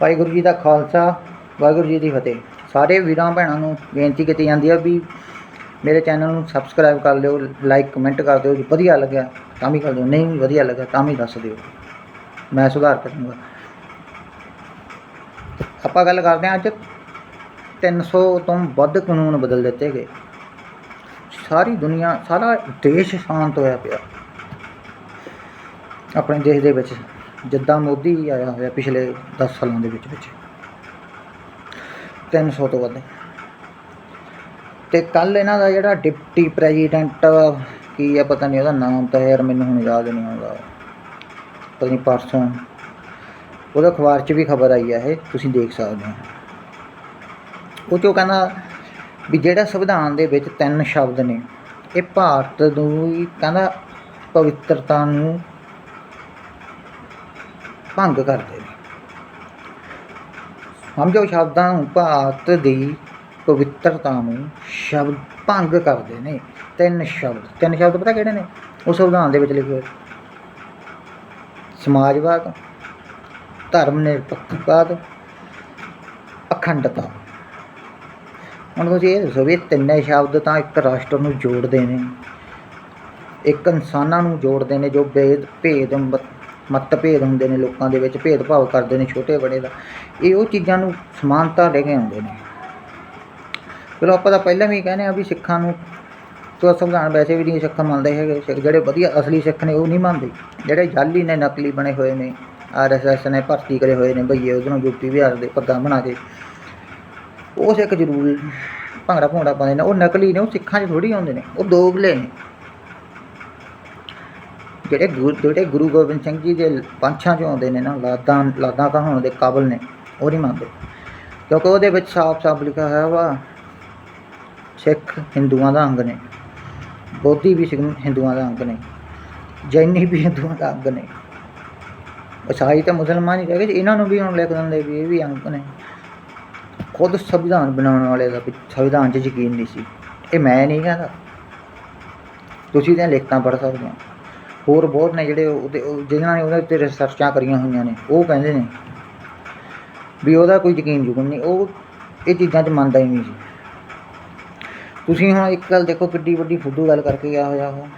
ਵਾਹਿਗੁਰੂ ਜੀ ਦਾ ਖਾਲਸਾ, ਵਾਹਿਗੁਰੂ ਜੀ ਦੀ ਫਤਿਹ। ਸਾਰੇ ਵੀਰਾਂ ਭੈਣਾਂ ਨੂੰ ਬੇਨਤੀ ਕੀਤੀ ਜਾਂਦੀ ਹੈ ਵੀ ਮੇਰੇ ਚੈਨਲ ਨੂੰ ਸਬਸਕ੍ਰਾਈਬ ਕਰ ਲਿਓ ਲਾਈਕ ਕਮੈਂਟ ਕਰ ਦਿਓ, ਜੇ ਵਧੀਆ ਲੱਗਿਆ ਤਾਂ ਵੀ ਕਰ ਦਿਓ, ਨਹੀਂ ਵੀ ਵਧੀਆ ਲੱਗਿਆ ਤਾਂ ਵੀ ਦੱਸ ਦਿਓ। ਮੈਂ ਸੁਧਾਰ ਕਰੂੰਗਾ ਆਪਾਂ ਗੱਲ ਕਰਦੇ ਹਾਂ ਅੱਜ 300 ਤੋਂ ਵੱਧ ਕਾਨੂੰਨ ਬਦਲ ਦਿੱਤੇ ਗਏ। ਸਾਰੀ ਦੁਨੀਆ, ਸਾਰਾ ਦੇਸ਼ ਸ਼ਾਂਤ ਹੋਇਆ ਪਿਆ। ਆਪਣੇ ਦੇਸ਼ ਦੇ ਵਿੱਚ। ਜਿੱਦਾਂ ਮੋਦੀ ਆਇਆ ਹੋਇਆ ਪਿਛਲੇ 10 ਸਾਲਾਂ ਦੇ ਵਿੱਚ ਵਿੱਚ। 300 ਤੋਂ ਵੱਧ। ਤੇ ਕੱਲ ਇਹਨਾਂ ਦਾ ਜਿਹੜਾ ਡਿਪਟੀ ਪ੍ਰੈਜ਼ੀਡੈਂਟ ਕੀ ਹੈ ਪਤਾ ਨਹੀਂ ਉਹਦਾ ਨਾਮ ਤਾਂ ਯਾਰ ਮੈਨੂੰ ਹੁਣ ਯਾਦ ਨਹੀਂ ਆਉਂਦਾ। ਪਤਾ ਨਹੀਂ ਪਰਸੋਂ। ਉਹਦਾ ਅਖਬਾਰ 'ਚ ਵੀ ਖਬਰ ਆਈ ਹੈ ਇਹ, ਤੁਸੀਂ ਦੇਖ ਸਕਦੇ ਹੋ। ਉਹ 'ਚੋਂ ਕਹਿੰਦਾ ਵੀ ਜਿਹੜਾ ਸੰਵਿਧਾਨ ਦੇ ਵਿੱਚ ਤਿੰਨ ਸ਼ਬਦ ਨੇ, ਇਹ ਭਾਰਤ ਨੂੰ ਕਹਿੰਦਾ ਪਵਿੱਤਰਤਾ ਨੂੰ ਭੰਗ ਕਰਦੇ ਨੇ। ਸਮਝੋ ਸ਼ਬਦਾਂ ਨੂੰ ਭਾਰਤ ਦੀ ਪਵਿੱਤਰਤਾ ਨੂੰ ਸ਼ਬਦ ਭੰਗ ਕਰਦੇ ਨੇ। ਤਿੰਨ ਸ਼ਬਦ। ਤਿੰਨ ਸ਼ਬਦ ਪਤਾ ਕਿਹੜੇ ਨੇ? ਉਹ ਸੰਵਿਧਾਨ ਦੇ ਵਿੱਚ ਲਿਖੇ ਹੋਏ। ਸਮਾਜਵਾਦ ਧਰਮ ਨਿਰਪੱਖਵਾਦ ਅਖੰਡਤਾ। ਹੁਣ ਤੁਸੀਂ ਇਹ ਦੱਸੋ ਵੀ ਤਿੰਨੇ ਸ਼ਬਦ ਤਾਂ ਇੱਕ ਰਾਸ਼ਟਰ ਨੂੰ ਜੋੜਦੇ ਨੇ। ਇੱਕ ਇਨਸਾਨਾਂ ਨੂੰ ਜੋੜਦੇ ਨੇ ਜੋ ਭੇਦ ਭੇਦ ਮਤਭੇਦ ਹੁੰਦੇ ਨੇ, ਲੋਕਾਂ ਦੇ ਵਿੱਚ ਭੇਦਭਾਵ ਕਰਦੇ ਨੇ, ਛੋਟੇ ਬੜੇ ਦਾ। ਇਹ ਉਹ ਚੀਜ਼ਾਂ ਨੂੰ ਸਮਾਨਤਾ ਲੈ ਕੇ ਆਉਂਦੇ ਨੇ। ਚਲੋ ਆਪਾਂ ਤਾਂ ਪਹਿਲਾਂ ਵੀ ਕਹਿੰਦੇ ਆ ਵੀ ਸਿੱਖਾਂ ਨੂੰ ਤੋਂ ਸੰਵਿਧਾਨ ਵੈਸੇ ਵੀ ਨਹੀਂ ਸਿੱਖ ਮੰਨਦੇ ਹੈਗੇ। ਸਿੱਖ ਜਿਹੜੇ ਵਧੀਆ ਅਸਲੀ ਸਿੱਖ ਨੇ, ਉਹ ਨਹੀਂ ਮੰਨਦੇ। ਜਿਹੜੇ ਜਾਲੀ ਨੇ, ਨਕਲੀ ਬਣੇ ਹੋਏ ਨੇ ਆਰਐਸਐਸ ਨੇ ਭਰਤੀ ਕਰੇ ਹੋਏ ਨੇ ਭਈਏ ਉਧਰੋਂ ਯੂਪੀ ਬਿਹਾਰ ਦੇ ਪੱਗਾਂ ਬਣਾ ਕੇ। ਉਹ ਸਿੱਖ ਜ਼ਰੂਰ ਭੰਗੜਾ ਭੋਂਗੜਾ ਪਾਉਂਦੇ ਨੇ। ਉਹ ਨਕਲੀ ਨੇ, ਉਹ ਸਿੱਖਾਂ 'ਚ ਥੋੜੀ ਆਉਂਦੇ ਨੇ। ਉਹ ਦੋਗਲੇ ਨੇ। ਜਿਹੜੇ ਗੁਰੂ ਜਿਹੜੇ ਗੁਰੂ ਗੋਬਿੰਦ ਸਿੰਘ ਜੀ ਦੇ ਪੰਛਾਂ 'ਚੋਂ ਆਉਂਦੇ ਨੇ ਨਾ, ਲਾਦਾਂ ਲਾਦਾਂ ਕਹਾਉਣ ਦੇ ਕਾਬਲ ਨੇ, ਉਹ ਨਹੀਂ ਮੰਨਦੇ। ਕਿਉਂਕਿ ਉਹਦੇ ਵਿੱਚ ਸਾਫ਼-ਸਾਫ਼ ਲਿਖਿਆ ਹੋਇਆ ਵਾ, ਸਿੱਖ ਹਿੰਦੂਆਂ ਦਾ ਅੰਗ ਨੇ, ਬੋਧੀ ਵੀ ਹਿੰਦੂਆਂ ਦਾ ਅੰਗ ਨੇ, ਜੈਨੀ ਵੀ ਹਿੰਦੂਆਂ ਦਾ ਅੰਗ ਨੇ। ਈਸਾਈ ਤਾਂ ਮੁਸਲਮਾਨ ਹੀ ਰਹਿ ਗਏ ਇਹਨਾਂ ਨੂੰ ਵੀ ਹੁਣ ਲਿਖ ਦਿੰਦੇ ਵੀ ਇਹ ਵੀ ਅੰਗ ਨੇ। ਖੁਦ ਸੰਵਿਧਾਨ ਬਣਾਉਣ ਵਾਲੇ ਦਾ ਸੰਵਿਧਾਨ 'ਚ ਯਕੀਨ ਨਹੀਂ ਸੀ। ਇਹ ਮੈਂ ਨਹੀਂ ਕਹਿੰਦਾ। ਤੁਸੀਂ ਤਾਂ ਲਿਖਤਾਂ ਪੜ੍ਹ ਸਕਦੇ ਹੋ। ਹੋਰ ਬਹੁਤ ਨੇ ਜਿਹੜੇ ਉਹਦੇ ਉਹ ਜਿਨ੍ਹਾਂ ਨੇ ਉਹਦੇ ਉੱਤੇ ਰਿਸਰਚਾਂ ਕਰੀਆਂ ਹੋਈਆਂ ਨੇ, ਉਹ ਕਹਿੰਦੇ ਨੇ ਵੀ ਉਹਦਾ ਕੋਈ ਯਕੀਨ ਯੁਕਨ ਨਹੀਂ, ਉਹ ਇਹ ਚੀਜ਼ਾਂ 'ਚ ਮੰਨਦਾ ਹੀ ਨਹੀਂ ਸੀ। ਤੁਸੀਂ ਹੁਣ ਇੱਕ ਗੱਲ ਦੇਖੋ, ਕਿੱਡੀ ਵੱਡੀ ਫੁੱਦੂ ਗੱਲ ਕਰਕੇ ਗਿਆ ਹੋਇਆ ਉਹ।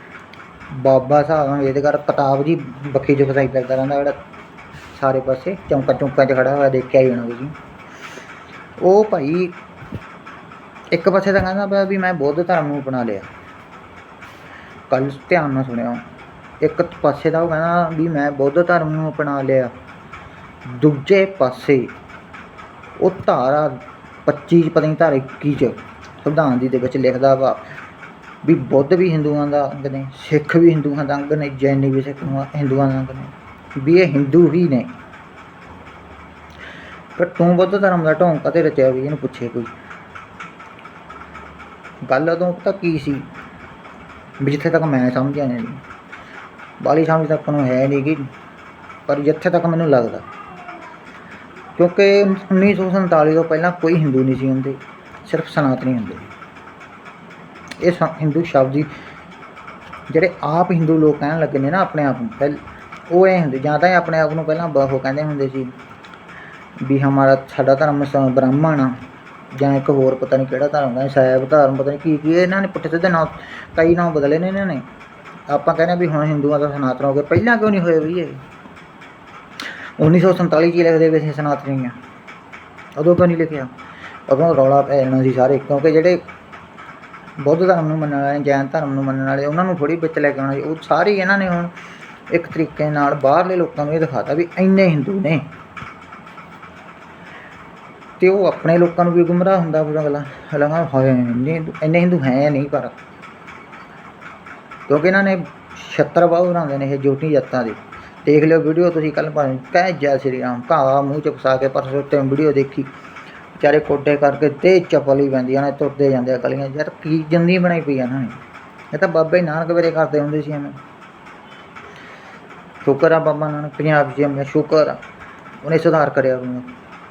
ਬਾਬਾ ਸਾਹਿਬ ਨਾਲ ਇਹਦੇ ਘਰ ਕਿਤਾਬ ਜੀ ਬੱਖੀ 'ਚ ਫਸਾਈ ਫਿਰਦਾ ਰਹਿੰਦਾ, ਜਿਹੜਾ ਸਾਰੇ ਪਾਸੇ ਚੌਂਕਾ ਚੌਂਕਾ 'ਚ ਖੜਾ ਹੋਇਆ, ਦੇਖਿਆ ਹੀ ਹੋਣਾ ਤੁਸੀਂ। ਉਹ ਭਾਈ ਇੱਕ ਪਾਸੇ ਤਾਂ ਕਹਿੰਦਾ ਪਿਆ ਵੀ ਮੈਂ ਬੁੱਧ ਧਰਮ ਨੂੰ ਅਪਣਾ ਲਿਆ। ਕੱਲ ਧਿਆਨ ਨਾਲ ਸੁਣਿਆ। ਇੱਕ ਪਾਸੇ ਦਾ ਉਹ ਕਹਿੰਦਾ ਵੀ ਮੈਂ ਬੁੱਧ ਧਰਮ ਨੂੰ ਅਪਣਾ ਲਿਆ। ਦੂਜੇ ਪਾਸੇ ਉਹ ਧਾਰਾ 25 ਚ, ਪਤਾ ਨਹੀਂ ਧਾਰਾ 21 ਚ ਸੰਵਿਧਾਨ ਦੀ ਦੇ ਵਿੱਚ ਲਿਖਦਾ ਵਾ ਵੀ ਬੁੱਧ ਵੀ ਹਿੰਦੂਆਂ ਦਾ ਅੰਗ ਨੇ, ਸਿੱਖ ਵੀ ਹਿੰਦੂਆਂ ਦਾ ਅੰਗ ਨੇ, ਜੈਨੀ ਵੀ ਸਿੱਖ ਹਿੰਦੂਆਂ ਦਾ ਅੰਗ ਨੇ, ਵੀ ਇਹ ਹਿੰਦੂ ਹੀ ਨੇ। ਪਰ ਤੂੰ ਬੁੱਧ ਧਰਮ ਦਾ ਢੋਂਗ ਕਦੇ ਰਚਿਆ ਵੀ, ਇਹਨੂੰ ਪੁੱਛੇ ਕੋਈ। ਗੱਲ ਉਦੋਂ ਪਤਾ ਕੀ ਸੀ? ਵੀ ਜਿੱਥੇ ਤੱਕ ਮੈਂ ਸਮਝਿਆ ਨਹੀਂ। ਬਾਲੀ ਸਮਝ ਤੱਕ ਆਪਾਂ ਨੂੰ ਹੈ ਨਹੀਂ ਕਿ ਪਰ ਜਿੱਥੇ ਤੱਕ ਮੈਨੂੰ ਲੱਗਦਾ ਕਿਉਂਕਿ 1947 ਤੋਂ ਪਹਿਲਾਂ ਕੋਈ ਹਿੰਦੂ ਨਹੀਂ ਸੀ ਹੁੰਦੇ, ਸਿਰਫ ਸਨਾਤਨੀ ਹੁੰਦੇ ਸੀ। ਇਹ ਸ- ਹਿੰਦੂ ਸ਼ਬਦ ਹੀ ਜਿਹੜੇ ਆਪ ਹਿੰਦੂ ਲੋਕ ਕਹਿਣ ਲੱਗੇ ਨੇ ਨਾ ਆਪਣੇ ਆਪ ਨੂੰ, ਪਹਿਲ, ਉਹ ਇਹ ਹੁੰਦੇ, ਜਾਂ ਤਾਂ ਇਹ ਆਪਣੇ ਆਪ ਨੂੰ ਪਹਿਲਾਂ ਬ- ਉਹ ਕਹਿੰਦੇ ਹੁੰਦੇ ਸੀ ਵੀ ਹਮਾਰਾ ਸਾਡਾ ਧਰਮ ਬ੍ਰਾਹਮਣ ਆ, ਜਾਂ ਇੱਕ ਹੋਰ ਪਤਾ ਨਹੀਂ ਕਿਹੜਾ ਧਰਮ ਦਾ ਸਾਹਿਬ ਧਰਮ, ਪਤਾ ਨਹੀਂ ਕੀ ਕੀ ਇਹਨਾਂ ਨੇ ਪੁੱਠੇ ਸਿੱਧੇ ਨਾਂ, ਕਈ ਨਾਂ ਬਦਲੇ ਨੇ ਇਹਨਾਂ ਨੇ ਆਪਾਂ ਕਹਿੰਦੇ ਹਾਂ ਵੀ ਹੁਣ ਹਿੰਦੂਆਂ ਦਾ ਸਨਾਤਨ ਹੋ ਗਿਆ, ਪਹਿਲਾਂ ਕਿਉਂ ਨਹੀਂ ਹੋਏ ਵੀ ਇਹ 1947 ਚ ਲਿਖਦੇ ਵੀ ਅਸੀਂ ਸਨਾਤਨੀ ਆ ਉਦੋਂ ਕਿਉਂ ਨਹੀਂ ਲਿਖਿਆ? ਉਦੋਂ ਰੌਲਾ ਪੈ ਜਾਣਾ ਸੀ ਸਾਰੇ, ਕਿਉਂਕਿ ਜਿਹੜੇ ਬੁੱਧ ਧਰਮ ਨੂੰ ਮੰਨਣ ਵਾਲੇ, ਜੈਨ ਧਰਮ ਨੂੰ ਮੰਨਣ ਵਾਲੇ, ਉਹਨਾਂ ਨੂੰ ਥੋੜੀ ਵਿੱਚ ਲੈ ਕੇ ਆਉਣਾ ਸੀ। ਉਹ ਸਾਰੇ ਇਹਨਾਂ ਨੇ ਹੁਣ ਇੱਕ ਤਰੀਕੇ ਨਾਲ ਬਾਹਰਲੇ ਲੋਕਾਂ ਨੂੰ ਇਹ ਦਿਖਾਤਾ ਵੀ ਇੰਨੇ ਹਿੰਦੂ ਨੇ। ਤੇ ਉਹ ਆਪਣੇ ਲੋਕਾਂ ਨੂੰ ਵੀ ਗੁੰਮਰਾਹ ਹੁੰਦਾ ਪੂਰਾ ਗੱਲਾਂ। ਹਾਲਾਂਕਿ ਹੋਏ ਇੰਨੇ ਹਿੰਦੂ ਹੈ ਨਹੀਂ ਪਰ ਕਿਉਂਕਿ ਇਹਨਾਂ ਨੇ ਛੱਤਰ ਬਾਹੂ ਬਣਾਉਂਦੇ ਨੇ ਇਹ ਜੋਟੀ ਜੱਤਾਂ ਦੀ। ਦੇਖ ਲਿਓ ਵੀਡੀਓ ਤੁਸੀਂ ਕੱਲ ਭਾਵੇਂ ਕਹਿ ਜੈ ਸ੍ਰੀ ਰਾਮ, ਘਾਹ ਮੂੰਹ ਚ ਫਸਾ ਕੇ ਪਰਸੋਂ ਤੇ ਵੀਡੀਓ ਦੇਖੀ। ਵਿਚਾਰੇ ਕੋਡੇ ਕਰਕੇ ਤੇ ਚੱਪਲ ਹੀ ਪੈਂਦੀਆਂ ਨੇ, ਤੁਰਦੇ ਜਾਂਦੇ ਆ ਗਲੀਆਂ ਯਾਰ ਕੀ ਜੰਦੀ ਬਣਾਈ ਪਈ ਆ ਇਹਨਾਂ ਨੇ। ਇਹ ਤਾਂ ਬਾਬੇ ਨਾਨਕ ਵੇਰੇ ਕਰਦੇ ਹੁੰਦੇ ਸੀ ਐਵੇਂ। ਸ਼ੁਕਰ ਆ ਬਾਬਾ ਨਾਨਕ, ਪੰਜਾਬ ਜੀ ਮੈਂ ਸ਼ੁਕਰ ਆ। ਉਹਨੇ ਸੁਧਾਰ ਕਰਿਆ ਉਹਨੂੰ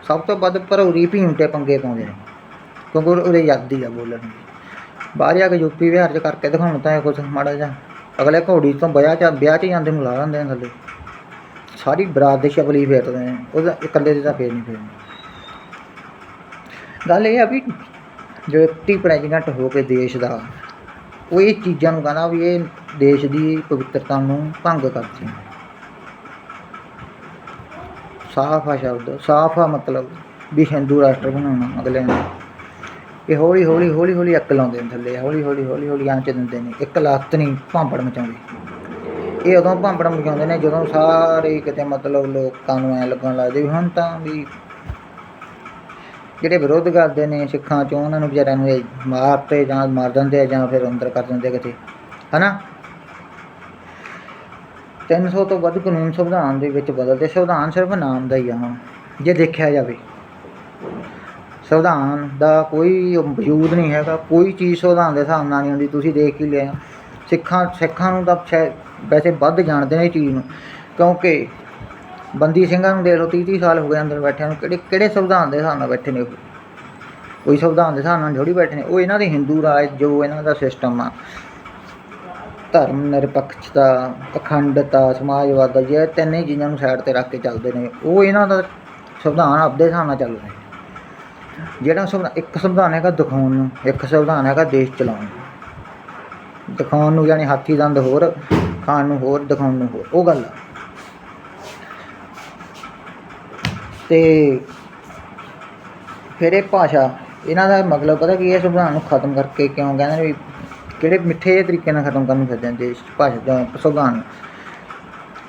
ਸਭ ਤੋਂ ਵੱਧ ਭਰੌਰੀ ਭੀਮ ਤੇ ਪੰਗੇ ਪਾਉਂਦੇ ਨੇ। ਕਿਉਂਕਿ ਉਹ- ਉਹਦੇ ਯਾਦੀ ਆ ਬੋਲਣ ਦੀ। ਬਾਹਰ ਜਾ ਕੇ ਯੂਪੀ ਬਿਹਾਰ ਚ ਕਰਕੇ ਦਿਖਾਉਣ ਤਾਂ ਇਹ ਕੁਛ ਮਾੜਾ ਜਿਹਾ। ਅਗਲੇ ਘੋੜੀ ਤੋਂ ਵਿਆਹ ਚ ਵਿਆਹ ਚ ਜਾਂਦੇ ਨੂੰ ਲਾ ਦਿੰਦੇ ਨੇ ਥੱਲੇ ਸਾਰੀ ਬਰਾਤ ਦੇ ਸ਼ਕਲ ਹੀ ਫੇਰਦੇ ਨੇ ਉਹਦਾ ਇਕੱਲੇ ਦੇ ਤਾਂ ਫੇਰ ਨਹੀਂ ਫੇਰਨੀ ਗੱਲ ਇਹ ਆ ਵੀ ਜੋ ਡਿਪਟੀ ਪ੍ਰੈਜ਼ੀਡੈਂਟ ਹੋ ਕੇ ਦੇਸ਼ ਦਾ, ਉਹ ਇਹ ਚੀਜ਼ਾਂ ਨੂੰ ਕਹਿੰਦਾ ਵੀ ਇਹ ਦੇਸ਼ ਦੀ ਪਵਿੱਤਰਤਾ ਨੂੰ ਭੰਗ ਕਰਦੀ ਹੈ ਸਾਫ਼ ਆ ਸ਼ਬਦ, ਸਾਫ਼ ਆ ਮਤਲਬ ਵੀ ਹਿੰਦੂ ਰਾਸ਼ਟਰ ਬਣਾਉਣਾ ਅਗਲੇ ਨੇ। ਇਹ ਹੌਲੀ ਹੌਲੀ ਹੌਲੀ ਹੌਲੀ ਅੱਕ ਲਾਉਂਦੇ ਨੇ ਥੱਲੇ, ਹੌਲੀ ਹੌਲੀ ਹੌਲੀ ਹੌਲੀ ਆਂਚ ਦਿੰਦੇ ਨੇ। ਇੱਕ ਲੱਤ ਨਹੀਂ ਭਾਂਪੜ ਮਚਾਉਂਦੇ। ਇਹ ਉਦੋਂ ਭਾਂਪੜ ਮਚਾਉਂਦੇ ਨੇ ਜਦੋਂ ਸਾਰੇ ਕਿਤੇ ਮਤਲਬ ਲੋਕਾਂ ਨੂੰ ਐ ਲੱਗਣ ਲੱਗਦੇ ਵੀ ਹੁਣ ਤਾਂ ਵੀ ਜਿਹੜੇ ਵਿਰੋਧ ਕਰਦੇ ਨੇ ਸਿੱਖਾਂ ਚੋਂ, ਉਹਨਾਂ ਨੂੰ ਵਿਚਾਰਿਆਂ ਨੂੰ ਇਹ ਮਾਰ ਜਾਂ ਮਾਰ ਦਿੰਦੇ ਆ ਜਾਂ ਫਿਰ ਅੰਦਰ ਕਰ ਦਿੰਦੇ ਆ ਕਿਤੇ। ਹਨਾ? 300 ਤੋਂ ਵੱਧ ਕਾਨੂੰਨ ਸੰਵਿਧਾਨ ਦੇ ਵਿੱਚ ਬਦਲਦੇ, ਸੰਵਿਧਾਨ ਸਿਰਫ ਨਾਮ ਦਾ ਹੀ ਆ ਹੁਣ, ਜੇ ਦੇਖਿਆ ਜਾਵੇ। ਸੰਵਿਧਾਨ ਦਾ ਕੋਈ ਵਜੂਦ ਨਹੀਂ ਹੈਗਾ, ਕੋਈ ਚੀਜ਼ ਸੰਵਿਧਾਨ ਦੇ ਹਿਸਾਬ ਨਾਲ ਨਹੀਂ ਹੁੰਦੀ, ਤੁਸੀਂ ਦੇਖ ਹੀ ਲਿਆ। ਸਿੱਖਾਂ ਸਿੱਖਾਂ ਨੂੰ ਤਾਂ ਸ਼ਾਇਦ ਵੈਸੇ ਵੱਧ ਜਾਣਦੇ ਨੇ ਇਹ ਚੀਜ਼ ਨੂੰ, ਕਿਉਂਕਿ ਬੰਦੀ ਸਿੰਘਾਂ ਨੂੰ ਦੇਖ ਲਓ 30 30 ਸਾਲ ਹੋ ਗਏ ਅੰਦਰ ਬੈਠਿਆਂ ਨੂੰ, ਕਿਹੜੇ ਕਿਹੜੇ ਸੰਵਿਧਾਨ ਦੇ ਹਿਸਾਬ ਨਾਲ ਬੈਠੇ ਨੇ ਉਹ? ਕੋਈ ਸੰਵਿਧਾਨ ਦੇ ਹਿਸਾਬ ਨਾਲ ਥੋੜ੍ਹੀ ਬੈਠੇ ਨੇ, ਉਹ ਇਹਨਾਂ ਦੇ ਹਿੰਦੂ ਰਾਜ, ਜੋ ਇਹਨਾਂ ਦਾ ਸਿਸਟਮ ਆ। ਧਰਮ ਨਿਰਪੱਖਤਾ, ਅਖੰਡਤਾ, ਸਮਾਜਵਾਦ, ਇਹ ਤਿੰਨੇ ਚੀਜ਼ਾਂ ਨੂੰ ਸਾਈਡ ਤੇ ਰੱਖ ਕੇ ਚੱਲਦੇ ਨੇ। ਉਹ ਇਹਨਾਂ ਦਾ ਸੰਵਿਧਾਨ ਆਪਦੇ ਹਿਸਾਬ ਨਾਲ ਚੱਲ ਰਿਹਾ। ਜਿਹੜਾ ਸੰਵਿਧਾਨ ਇੱਕ ਸੰਵਿਧਾਨ ਹੈਗਾ ਦਿਖਾਉਣ ਨੂੰ, ਇੱਕ ਸੰਵਿਧਾਨ ਹੈਗਾ ਦੇਸ਼ ਚਲਾਉਣ ਨੂੰ ਦਿਖਾਉਣ ਨੂੰ ਯਾਨੀ ਹਾਥੀ ਦੰਦ ਹੋਰ, ਖਾਣ ਨੂੰ ਹੋਰ, ਦਿਖਾਉਣ ਨੂੰ ਹੋਰ, ਉਹ ਗੱਲ ਤੇ ਫਿਰ ਇਹ ਭਾਸ਼ਾ, ਇਹਨਾਂ ਦਾ ਮਤਲਬ ਪਤਾ ਕੀ ਹੈ, ਸੰਵਿਧਾਨ ਨੂੰ ਖਤਮ ਕਰਕੇ ਕਿਉਂ ਕਹਿੰਦੇ ਨੇ ਵੀ ਕਿਹੜੇ ਮਿੱਠੇ ਜਿਹੇ ਤਰੀਕੇ ਨਾਲ ਖਤਮ ਕਰਨ ਨੂੰ ਫਿਰਦੇ ਨੇ ਦੇਸ਼ ਭਾਸ਼ਾ ਦਾ ਸੰਵਿਧਾਨ ਨੂੰ।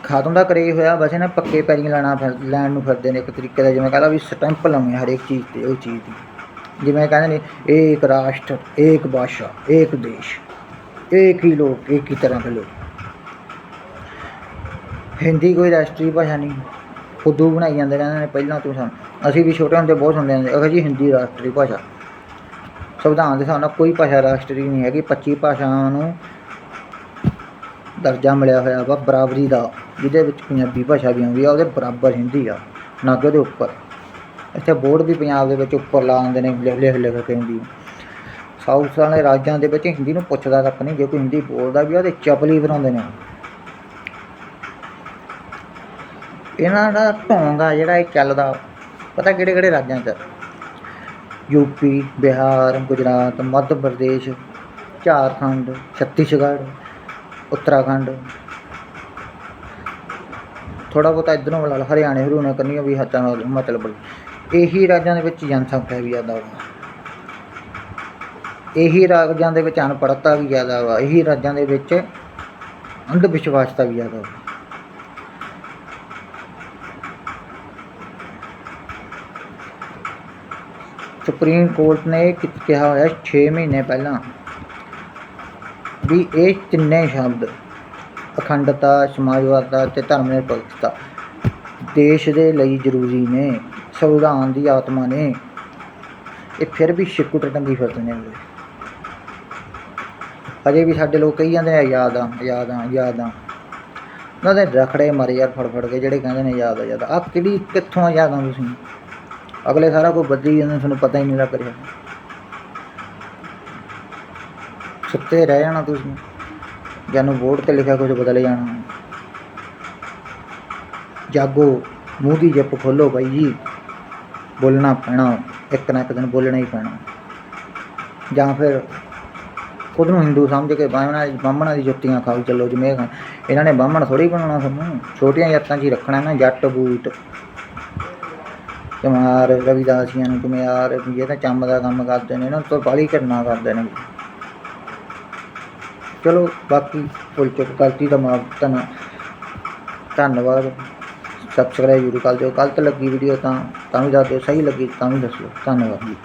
ਖਤਮ ਦਾ ਕਰੇ ਹੋਇਆ ਵੈਸੇ ਨਾ ਪੱਕੇ ਪੈਰੀਂ ਲੈਣਾ ਫਿਰ, ਲੈਣ ਨੂੰ ਫਿਰਦੇ ਨੇ ਇੱਕ ਤਰੀਕੇ ਦਾ, ਜਿਵੇਂ ਕਹਿੰਦਾ ਵੀ ਸਟੈਂਪ ਲਾਉਣੀ ਆ ਹਰੇਕ ਚੀਜ਼ ਤੇ, ਉਹ ਚੀਜ਼ ਦੀ। ਜਿਵੇਂ ਕਹਿੰਦੇ ਨੇ, ਏਕ ਰਾਸ਼ਟਰ, ਏਕ ਭਾਸ਼ਾ ਏਕ ਦੇਸ਼, ਏਕ ਹੀ ਲੋਕ, ਏਕ ਹੀ ਤਰ੍ਹਾਂ ਦੇ ਲੋਕ। ਹਿੰਦੀ ਕੋਈ ਰਾਸ਼ਟਰੀ ਭਾਸ਼ਾ ਨਹੀਂ। ਫੁੱਦੂ ਬਣਾਈ ਜਾਂਦੇ ਰਹਿੰਦੇ ਨੇ ਪਹਿਲਾਂ ਤੋਂ ਸਾਨੂੰ। ਅਸੀਂ ਵੀ ਛੋਟੇ ਹੁੰਦੇ ਬਹੁਤ ਸੁਣਦੇ ਹੁੰਦੇ ਅਖੇ ਜੀ ਹਿੰਦੀ ਰਾਸ਼ਟਰੀ ਭਾਸ਼ਾ। ਸੰਵਿਧਾਨ ਦੇ ਹਿਸਾਬ ਨਾਲ ਕੋਈ ਭਾਸ਼ਾ ਰਾਸ਼ਟਰੀ ਨਹੀਂ ਹੈਗੀ 25 ਭਾਸ਼ਾਵਾਂ ਨੂੰ ਦਰਜਾ ਮਿਲਿਆ ਹੋਇਆ ਵਾ, ਬਰਾਬਰੀ ਦਾ। ਜਿਹਦੇ ਵਿੱਚ ਪੰਜਾਬੀ ਭਾਸ਼ਾ ਵੀ ਆਉਂਦੀ ਆ, ਉਹਦੇ ਬਰਾਬਰ ਹਿੰਦੀ ਆ ਨਾ ਕਿ ਉਹਦੇ ਉੱਪਰ। ਇੱਥੇ ਬੋਰਡ ਵੀ ਪੰਜਾਬ ਦੇ ਵਿੱਚ ਉੱਪਰ ਲਾ ਦਿੰਦੇ ਨੇ, ਲਿਖ ਲਿਖ ਲਿਖ ਕੇ ਹਿੰਦੀ। ਸਾਊਥ ਵਾਲੇ ਰਾਜਾਂ ਦੇ ਵਿੱਚ ਹਿੰਦੀ ਨੂੰ ਪੁੱਛਦਾ ਤੱਕ ਨਹੀਂ ਜੇ ਕੋਈ ਹਿੰਦੀ ਬੋਲਦਾ ਵੀ ਆ, ਉਹਦੇ ਚਪਲੀ ਬਣਾਉਂਦੇ ਨੇ। ਇਹਨਾਂ ਦਾ ਢੋਂਗ ਆ ਜਿਹੜਾ ਇਹ ਚੱਲਦਾ, ਪਤਾ ਕਿਹੜੇ ਕਿਹੜੇ ਰਾਜਾਂ 'ਚ? ਯੂਪੀ ਬਿਹਾਰ, ਗੁਜਰਾਤ, ਮੱਧ ਪ੍ਰਦੇਸ਼, ਝਾਰਖੰਡ, ਛੱਤੀਸਗੜ੍ਹ, ਉੱਤਰਾਖੰਡ। ਥੋੜਾ ਬਹੁਤਾ ਇਧਰੋਂ ਵਾਲਾ ਹਰਿਆਣੇ, ਹਰਿਆਣਾ ਕਰਨੀ ਵੀ ਹੱਥਾਂ ਨਾਲ ਹਿਮਾਚਲ ਇਹੀ ਰਾਜਾਂ ਦੇ ਵਿੱਚ ਜਨਸੰਖਿਆ ਵੀ ਜ਼ਿਆਦਾ ਵਾ। ਇਹੀ ਰਾਜਾਂ ਦੇ ਵਿੱਚ ਅਨਪੜ੍ਹਤਾ ਵੀ ਜ਼ਿਆਦਾ ਵਾ, ਇਹੀ ਰਾਜਾਂ ਦੇ ਵਿੱਚ ਅੰਧ ਵਿਸ਼ਵਾਸਤਾ ਵੀ ਜ਼ਿਆਦਾ ਵਾ। ਸੁਪਰੀਮ ਕੋਰਟ ਨੇ ਕਿਹਾ ਹੋਇਆ 6 ਮਹੀਨੇ ਪਹਿਲਾਂ ਵੀ ਇਹ ਤਿੰਨੇ ਸ਼ਬਦ ਅਖੰਡਤਾ, ਸਮਾਜਵਾਦਤਾ ਅਤੇ ਧਰਮ ਨਿਰਪੱਖਤਾ ਦੇਸ਼ ਦੇ ਲਈ ਜ਼ਰੂਰੀ ਨੇ। ਸੰਵਿਧਾਨ ਦੀ ਆਤਮਾ ਨੇ। ਇਹ ਫਿਰ ਵੀ ਛਿੱਕੂ ਤੇ ਟੰਗੀ ਫਿਰਦੇ ਨੇ ਅਜੇ ਵੀ ਸਾਡੇ ਲੋਕ ਕਹੀ ਜਾਂਦੇ ਨੇ ਆਜ਼ਾਦ ਆ ਆਜ਼ਾਦ ਆ ਆਜ਼ਾਦ ਆ। ਉਹਨਾਂ ਦੇ ਰਖੜੇ ਮਾਰੇ ਯਾਰ ਫੜ ਫੜ ਕੇ, ਜਿਹੜੇ ਕਹਿੰਦੇ ਨੇ ਆਜ਼ਾਦ ਆ ਆਜ਼ਾਦ ਆ। ਕਿਹੜੀ, ਕਿੱਥੋਂ ਆਜ਼ਾਦ ਆ ਤੁਸੀਂ? ਅਗਲੇ ਸਾਰਾ ਕੁਝ ਬਦਲੀ ਜਾਂਦੇ ਤੁਹਾਨੂੰ ਪਤਾ ਹੀ ਨਹੀਂ ਲੱਗ ਰਿਹਾ। ਸੁੱਤੇ ਰਹਿ ਜਾਣਾ ਤੁਸੀਂ। ਜਾਨੂੰ ਬੋਰਡ ਤੇ ਲਿਖਿਆ ਕੁਝ ਬਦਲ ਜਾਣਾ। ਜਾਗੋ, ਮੂੰਹ ਦੀ ਜਿੱਪ ਖੋਲੋ ਬਾਈ ਜੀ। ਬੋਲਣਾ ਪੈਣਾ, ਇੱਕ ਨਾ ਇੱਕ ਦਿਨ ਬੋਲਣਾ ਹੀ ਪੈਣਾ। ਜਾਂ ਫਿਰ ਖੁਦ ਨੂੰ ਹਿੰਦੂ ਸਮਝ ਕੇ ਬਾਹਮਣਾ ਬਾਹਮਣਾ ਦੀ ਜੁੱਤੀਆਂ ਖਾਓ, ਚੱਲੋ ਜਿਵੇਂ ਇਹਨਾਂ ਨੇ ਬਾਹਮਣ ਥੋੜੀ ਬਣਾਉਣਾ ਸਾਨੂੰ ਛੋਟੀਆਂ ਜਾਤਾਂ 'ਚ ਹੀ ਰੱਖਣਾ ਨਾ, ਜੱਟ, ਬੂਟ। ਕੁਮਾਰ ਰਵਿਦਾਸੀਆਂ ਨੂੰ ਕੁਮਾਰ ਵੀ ਇਹ ਤਾਂ ਚੰਮ ਦਾ ਕੰਮ ਕਰਦੇ ਨੇ, ਇਹਨਾਂ ਤੋਂ ਬਾਹਲੀ ਕਰਨਾ ਕਰਦੇ ਨੇ। ਚਲੋ ਬਾਕੀ ਭੁੱਲ ਚੁੱਕ ਗਲਤੀ ਦਾ ਮਾਫ ਧੰਨ ਧੰਨਵਾਦ। ਸਬਸਕ੍ਰਾਈਬ ਜ਼ਰੂਰ ਕਰ ਦਿਓ। ਗਲਤ ਲੱਗੀ ਵੀਡੀਓ ਤਾਂ ਤਾਂ ਵੀ ਦੱਸ ਦਿਓ। ਸਹੀ ਲੱਗੀ ਤਾਂ ਵੀ ਦੱਸ ਦਿਓ। ਧੰਨਵਾਦ ਜੀ।